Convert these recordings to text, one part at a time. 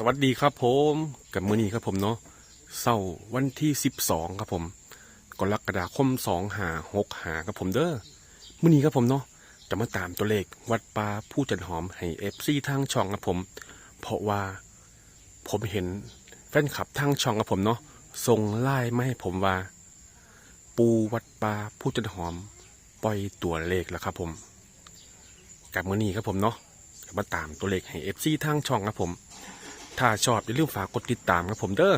สวัสดีครับผมกับมือนี้ครับผมเนาะเสาร์วันที่สิบสองครับผมกรกฎาคมสองหาหกหาครับผมเด้อมือนี้ครับผมเนาะจะมาตามตัวเลขวัดปลาผู้จันหอมให้เอฟซีทางช่องครับผม เพราะว่าผมเห็นแฟนคลับทางช่องครับผมเนาะส่งไล่มาให้ผมว่า ปูวัดปลาผู้จันหอม ปล่อยตัวเลขแล้วครับผม กับมือนี้ครับผมเนาะจะมาตามตัวเลขให้เอฟซีทางช่องครับผม ถ้าชอบอย่าลืมฝากกดติดตามครับผมเด้อ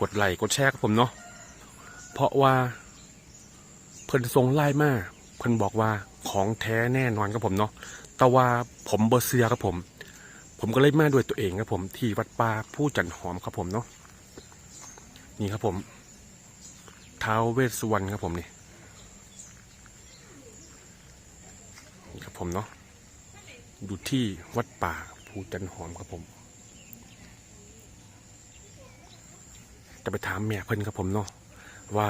กดไลค์กดแชร์ครับผมเนาะเพราะว่า เพิ่นทรงไล่มาเพิ่นบอกว่าของแท้แน่นอนครับผมเนาะแต่ว่าผมเบอร์เซียครับผม ผมก็เลยมาด้วยตัวเองครับผมที่วัดป่าผู้จันหอมครับผมเนาะนี่ครับผมท้าวเวสสุวรรณครับผมนี่นี่ครับผมเนาะอยู่ที่วัดป่าผู้จันหอมครับผม จะไปถามแม่เพิ่นครับผมเนาะว่า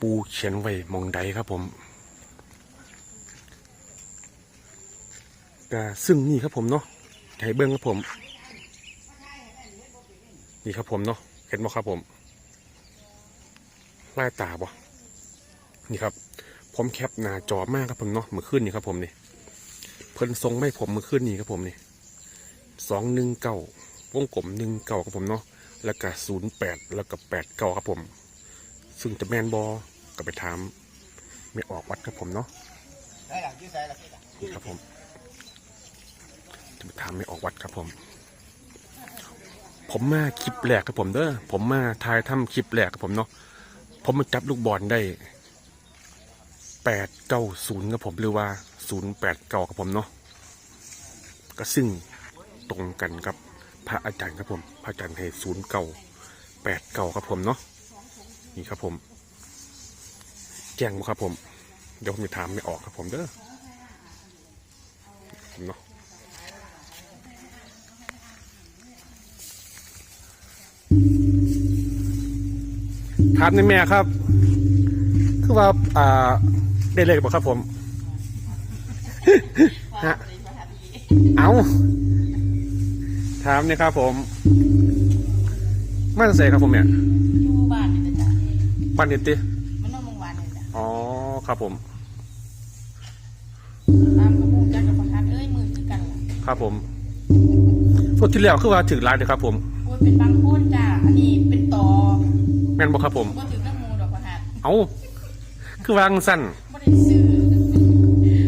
ปูเขียนไว้มองใดครับผมก็ซึ่งนี่ครับผมเนาะให้เบิ้งครับผม นี่ครับผมเนาะเห็นบ่ครับผมไลายตาบ่นี่ครับ ผมแคปหน้าจอมากครับผมเนาะเมื่อคืนนี่ครับผมนี่เพิ่นทรงไม่ผมเมื่อคืนนี่ครับผมนี่สองหนึ่งเก้าวงกลมหนึ่งเก้าครับผมเนาะ แล้วก็ศูนย์แปดแล้วก็แปดเก้าครับผม ซึ่งจะแมนบอก็ไปถามไม่ออกวัดครับผมเนาะได้หลังที่ใส่หลังที่หลังนี่ครับผม จะไปถามไม่ออกวัดครับผม ผมมาคลิปแรกครับผมเด้อผมมาทายทำคลิปแรกครับผมเนาะผมมาจับลูกบอลได้แปดเก้าศูนย์ครับผมหรือว่าศูนย์แปดเก้าครับผมเนาะก็ซึ่งตรงกันครับ พระอาจารย์ครับผม พระอาจารย์ให้ศูนย์เก่าแปดเก่าครับผมเนาะนี่ครับผม แจ้งมาครับผม เดี๋ยวผมจะถามไม่ออกครับผมเด้อผมเนาะถามในแม่ครับ คือว่าอ่าได้เลขบอกครับผมฮะเอา ถามเนี่ยครับผมมาจากไหนครับผมเนี่ยอยู่บ้านนี่จ้ะบ้านเนติมันนอนโรงพยาบาลนี่จ้ะอ๋อครับผมตามกระมูจักกับประคันเอ้ยมือคือกันล่ะครับผมพูดที่แล้วคือว่าถึงร้านเลยครับ ผมโอ้ยเป็นบางคนจ้ะอันนี้เป็นต่อแม่นบอกครับผมบ่ถึงน้ำมูดอกประหัดเอาคือวางสั้นบ่ได้ซื้อ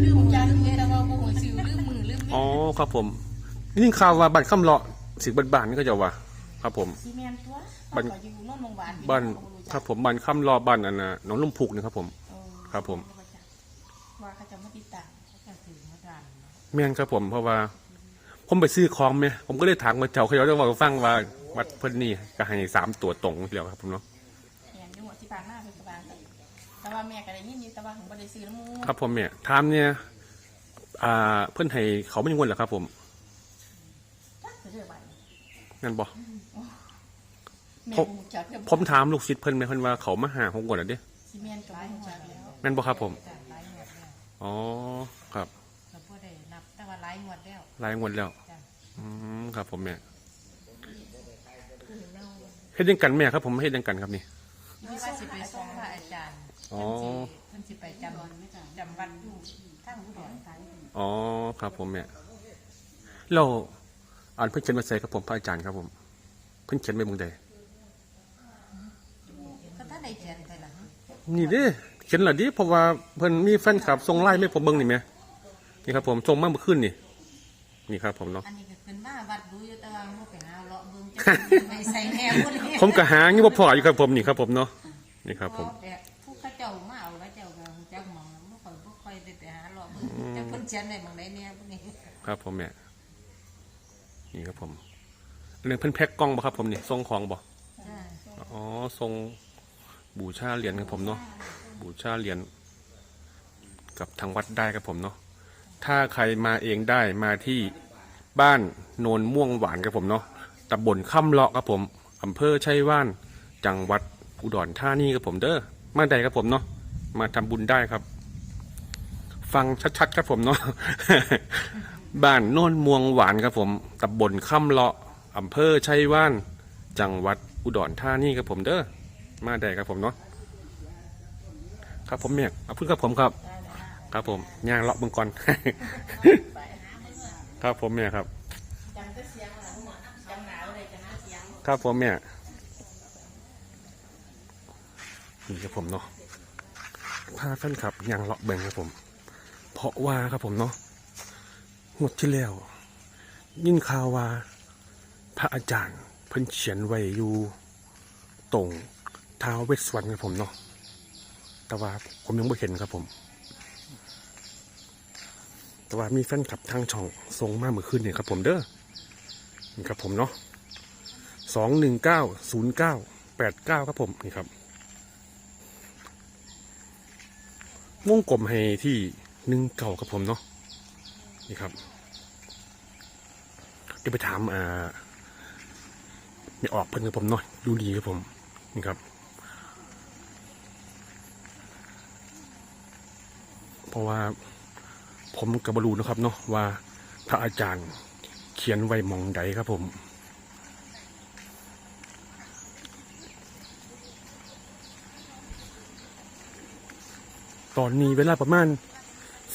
ลืมจาลืมเวลาว่าบ่หัวซื้อลืมมือลืมอ๋อครับผม นี่ข่าวว่าบ้านคำเลาะสิบ้านบ้านนี่ก็จะว่า ครับผม ซีเมนตัวบ้านเขาก็อยู่นอนโรงพยาบาลบ้านเขก็จักครับผมบ้านคำเลาะบ้านอันน่ะหน้องลุ่มพุกนี่ครับผม เออครับผม ว่าเขาจะมาติดตามเขาจะถือมาตามแม่นครับผมเพราะว่า ผมไปซื้อของไหมผมก็เลยถามมาเจ้าเขาจะบอกฟังว่าวัดเพิ่นนี่ก็ให้สามตัวตรงทีเดียวครับผมเนาะแม่นอยู่ที่บ้านหน้าเป็นบ้านแต่ว่าแม่ก็ได้ยินอยู่แต่ว่าของบ่ได้ซื้อน้ำมูครับผมเนี่ยถามเนี่ยอ่าเพิ่นให้เขาไม่งวนเหรอครับผมจักเด้อบ้าน นั่นบอกแม่ผมหูจักเด้อผมถามลูกศิษย์เพิ่นไหมเพิ่นว่าเขามาหาผมก่อนเหรอเด้ซีเมนก็บ่หูจักแล้วนั่นบอกครับผมจ้ะหลายงวดแล้วอ๋อครับเราพ่ได้นับแต่ว่าหลายงวดแล้วรายงวดแล้ว จ้ะอืมครับผมเนี่ยเฮ็ดยังกันแม่ครับ ผมเฮ็ดยังกันครับนี่ที่ว่าสิไปส่งพระอาจารย์อ๋อ เพิ่นสิไปจำจำวันอยู่ทางอุดรธานีอ๋อครับผมเนี่ยเรา อ่านเพิ่นเขียนมาใส่ครับผมพระอาจารย์ครับผม เพิ่นเขียนไว้มึงใดก็ถ้าได้เขียนไปล่ะฮะนี่เด้เขียนและดิเพราะว่าเพิ่นมีแฟนคลับส่งไลน์ให้ผมเบิ่งนี่แหมนี่ครับผมส่งมาเมื่อคืนนี่ นี่ครับผมเนาะอันนี้ก็ขึ้นมาวัดดูอยู่แต่ว่าบ่ไปหาเลาะเบิ่งจะไปใส่แนวพุ่นนี่ผมก็หางี้บ่พออยู่ครับผมนี่ครับผมเนาะนี่ครับผมแต่ผู้เขาเจ้ามาเอาแล้วเจ้าก็จักหมองบ่ค่อยบ่ค่อยได้ไปหาเลาะเบิ่งแต่เพิ่นเขียนได้หม่องใดแน่พุ่นนี่ครับผมเนี่ย นี่ครับผมอันนี้เพิ่นแพ็คกล้องบ่ครับผมนี่ส่งของบ่จ้าอ๋อทรงบูชาเหรียญครับผมเนาะบูชาเหรียญกับทางวัดได้ครับผมเนาะถ้าใครมาเองได้มาที่บ้านโนนม่วงหวานครับผมเนาะตำบลค่ำเลาะครับผมอำเภอชัยว่าน จังหวัดอุดรธานีครับผมเด้อมาใดครับผมเนาะมาทำบุญได้ครับ ฟังชัดๆครับผมเนาะ บ้านโน่นม่วงหวานครับผมตำบลค่ำเลาะอำเภอชัยว่าน จังหวัดอุดรธานีครับผมเด้อ มาได้ครับผมเนาะ ครับผมเนี่ยเอาพึ่งครับผมครับ ครับผมย่างเลาะเบงก่อนครับผมเนี่ยครับ ครับผมเนี่ยนี่ครับผมเนาะพาแฟนคลับย่างเลาะเบ่งครับผม เพราะว่าครับผมเนาะ งดที่แล้ว ยินข่าวว่า พระอาจารย์เพิ่นเขียนไว้อยู่ตรงท้าวเวสสวรรณครับผมเนาะแต่ว่าผมยังไม่เห็นครับผม แต่ว่ามีแฟนคลับทางช่องส่งมากเมื่อคืนเนี่ยครับผมเด้อนี่ครับผมเนาะสองหนึ่งเก้าศูนย์เก้าแปดเก้าครับผมนี่ครับวงกลมให้ที่หนึ่งเก่าครับผมเนาะนี่ครับ เดี๋ยวไปถามอ่าไม่ออกเพิ่นกับผมหน่อยดูดีครับผมนี่ครับ เพราะว่าผมกับบรูนะครับเนาะว่าพระอาจารย์เขียนไว้มองใดครับผมตอนนี้เวลาประมาณ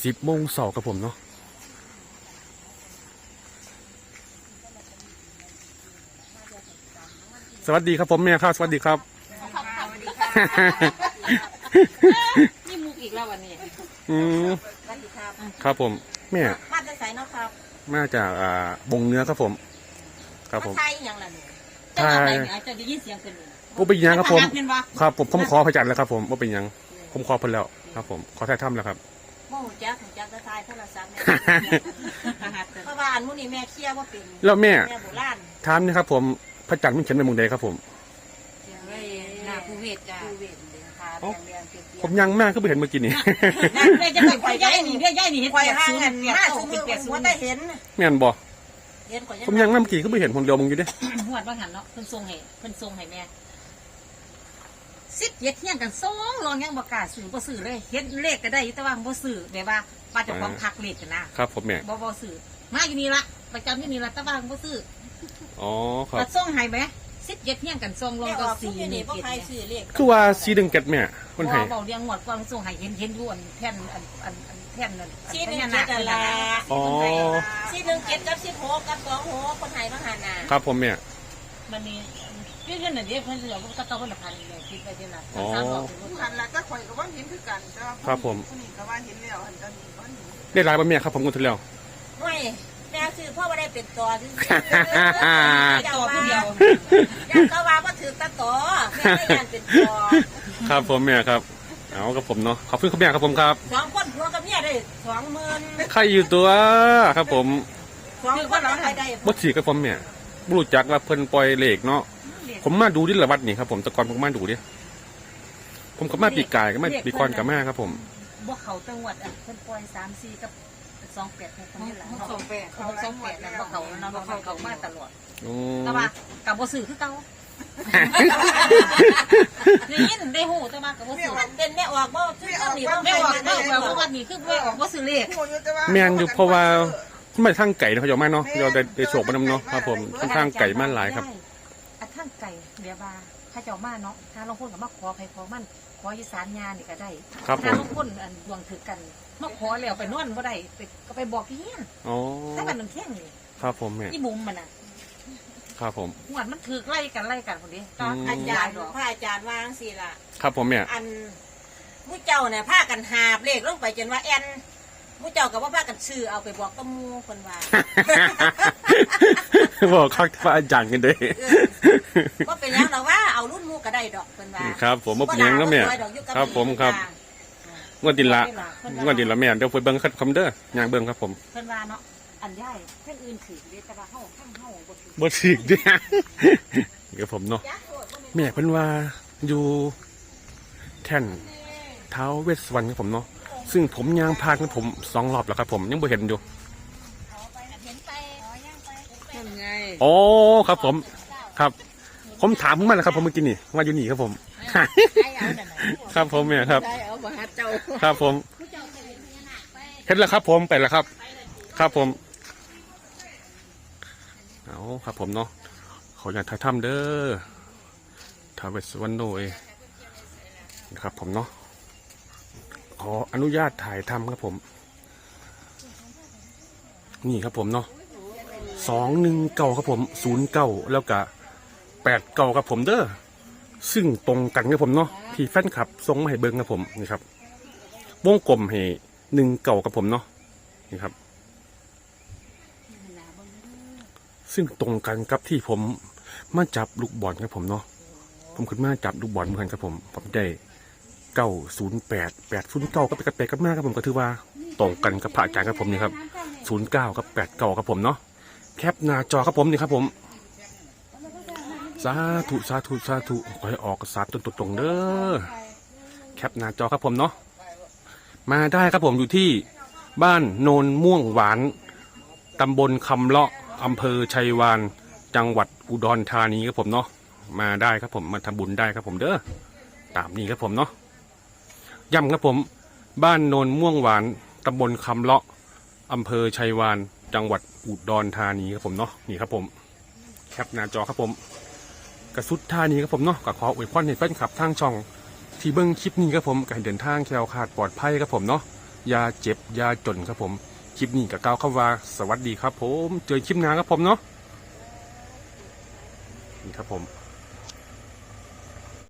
สิบโมงเสาร์ครับผมเนาะ สวัสดีครับผมแม่ครับสวัสดีครับ นี่มุกอีกแล้ววันนี้อืมสวัสดีครับครับผมแม่มาจะใส่เนาะครับมาจากอ่าบงเนื้อครับผม ครับผมไทยอย่างละนี่ไทยอาจจะได้ยินเสียงกันว่าเป็นหยังครับผมเป็นวะครับผมผมขอพระจันทร์แล้วครับผมว่าเป็นหยังผมขอเพิ่นแล้วครับ ผมขอถ่ายถ้ำแล้วครับ โมโหจักของจักจะทายโทรศัพท์เนี่ยเพราะว่าอันนู้นนี่แม่เคลียร์ว่าเป็นแล้วแม่ แม่โบราณถามนะครับผม พระจันทร์มันเขียนไว้หมองใดครับผมเว้ยหน้าภูเวศจ้าภูเวศเดินทางเรียงเรียงเปียกผมยังมากก็ไปเห็นเมื่อกี้นี่แม่จะไปควายย่ายนี่เรียกย่ายนี่เห็นควายห้างกันเนี่ยสูงเป็นเปียกสูงได้เห็นแม่นบ่เห็นกว่าผมยังมาเมื่อกี้ก็ไปเห็นผมเดียวมึงอยู่เด้หวดว่าหันเนาะเพิ่นทรงให้เพิ่นทรงให้แม่สิบเย็ดเที่ยงกันสองลองยังบ่กล้าซื้อบ่ซื้อเลยเห็นเลขก็ได้อยู่แต่ว่าบ่ซื้อแบบว่าป้าเจะของพักเลขกันนะ ครับ ผมแม่บ่บ่ซื้อมาอยู่นี่ละประจำอยู่นี่ละแต่ว่าบ่ซื้อ อ๋อครับก็ส่งให้ไหมสิบเย็ดเที่ยงกันส่งลงก็สี่หนึ่งเจ็ดเนี่ยคือว่าสีดึงเก็ดแม่คนไห้บ่เบาเรียงหวดกวางส่งให้เห็นเห็นอยู่อันแผ่นอันอันอันแผ่นนั่นสี่หนึ่งเจ็ดนั่นล่ะอ๋อ สี่หนึ่งเจ็ดกับสิบหกกับสองหกคนไทยมาหานาครับผมแม่ มันนี่เรื่องนั้นเดี๋ยวเพิ่นเหลือก็ต้องคนละพันเลยคิดไปเดี๋ยวละอ๋อ สามบอกหันละก็ข่อยก็ว่าเห็นคือกันแต่ว่าครับผม ผู้นี้ก็ว่าเห็นแล้วหันตอนนี้ก็เห็นได้หลายบ่แม่ครับผมคนที่แล้วไม่แม่ซื้อพ่อไม่ได้เป็นตัวซื้อตัวผู้เดียวอยากก็ว่าว่าถือตะต่อแม่ไม่ยันเป็นตัวครับผมแม่ครับเอากับผมเนาะขอบคุณคุณแม่ครับผมครับสองคนผัวกับเมียได้สองหมื่นใครอยู่ตัวครับผมสองคนเราได้บ่ถีกับผมแม่บ่รู้จักว่าเพิ่นปล่อยเลขเนาะผมมาดูดิละวัดนี่ครับผมแต่ก่อนผมมาดูดิผมก็มาปีกายก็มาปีกรกับแม่ครับผมบ่เขาจังหวัดอะเพิ่นปล่อยสามสี่กับ สองแปดคนนี้แหละสองแปดเขาสองแปดนั่นบ่เขาเนาะบ่เขาเขามาตลอดโอ้แต่ว่ากับบ่ซื้อคือเก่าได้ยินได้ฮู้แต่ว่ากับบ่ซื้อมันเป็นแม่ออกบ่ซื้อก็หนีบ่ไม่ออกไม่ออกเพราะว่านี่คือไม่ออกบ่ซื้อเลขผู้อยู่แต่ว่าแม่นอยู่เพราะว่าไม่ทางไก่นะเขาจะมาเนาะเราได้ได้โศกมานำเนาะครับผมค่อนข้างไก่มากหลายครับอันทางไก่เดี๋ยวว่าถ้าเจ้ามาเนาะถ้าลงคนก็มาขอใครขอมันขออีสานญานี่ก็ได้ครับผถ้ามลงคนอันดวงถือกัน มาขอแล้วไปนอนบ่ได้ไปก็ไปบอกพี่เฮียนอ๋อถ้ามันมันเที่ยงนี่ครับผมแม่อีบุ๋มมันน่ะครับผมหวดมันถือไล่กันไล่กันคนนี้ตอนอืมอาอาจาจารรย์ย์ดอกพระอาจารย์วางสิล่ะ ครับผมแม่อันผู้เจ้าเนี่ยพากันหาบเลขลงไปจนว่าแอนผู้เจ้ากับว่าพากันชื่อเอาไปบอกตะมูคนว่าบอกคักพระอาจารย์กันเด้ก็เป็นหยังหรอกว่าเอารุ่นหมูก็ได้ดอกเป็นว่าครับ ผมบ่เป็นหยังเนาะแม่ครับผมครับ งวดดินละงวดดินละแม่เดี๋ยวไปเบิ่งคัดคำเด้อย่างเบิ่งครับผมเพิ่นว่าเนาะอันใหญ่เพิ่นอื่นถือเด้แต่ว่าเฮาข้างเฮาบ่ถือบ่ถึกเด้อเดี๋ยวผมเนาะแม่เพิ่นว่าอยู่แท่นเท้าเวสสวรรณครับผมเนาะซึ่งผมยางพานกับผมสองรอบแล้วครับผมยังบ่เห็นอยู่เป็นไงอ๋อครับผมครับ ผมถามเพิ่งมาแล้วครับ ผมเมื่อกี้นี่ว่าอยู่นี่ครับผม ครับผมเนี่ยครับ ได้เอาบ่หาเจ้าครับผมเห็นแล้วครับ ผมไปแล้วครับ ครับผม เอาครับผมเนาะขออยากถ่ายทำเด้อทาวเวสวันโนเองนะครับ ผมเนาะขออนุญาตถ่ายทำครับผม นี่ครับผมเนาะสองหนึ่งเก้าครับผมศูนย์เก้าแล้วก็ แปดเก้าครับผมเด้อซึ่งตรงกันครับผมเนาะที่แฟนคลับส่งมาให้เบิ้งครับผมนี่ครับ วงกลมให้หนึ่งเก่ากับผมเนาะนี่ครับ ซึ่งตรงกันกับที่ผมมาจับลูกบอลครับผมเนาะผมขึ้นมาจับลูกบอลเหมือนกันครับผมผมได้เก้าศูนย์แปดแปดศูนย์เก้าก็ไปกับแปดกับมาครับผมก็ถือว่าตรงกันกับพระอาจารย์ครับผมนี่ครับศูนย์เก้ากับแปดเก้าครับผมเนาะแคปหน้าจอครับผมนี่ครับผม สาธุสาธุสาธุขอให้ออกสามตรงตรงๆเด้อแคปหน้าจอครับผมเนาะมาได้ครับผมอยู่ที่บ้านโนนม่วงหวานตำบลคำเลาะอำเภอชัยวาน จังหวัดอุดรธานีครับผมเนาะมาได้ครับผมมาทำบุญได้ครับผมเด้อตามนี้ครับผมเนาะย้ำครับผม บ้านโนนม่วงหวานตำบลคำเลาะอำเภอชัยวาน จังหวัดอุดรธานีครับผมเนาะนี่ครับผม แคปหน้าจอครับผม กระสุดท่านี้ครับผมเนาะก็ขออวยพรให้แฟนคลับทางช่อง ที่เบิ้งคลิปนี้ครับผมการเดินทางแคล้วคลาดปลอดภัยครับผมเนาะอยาเจ็บอยาจนครับผมคลิปนี้กับก้าวเข้าว่าสวัสดีครับผม เจอคลิปหน้าครับผมเนาะนี่ครับผม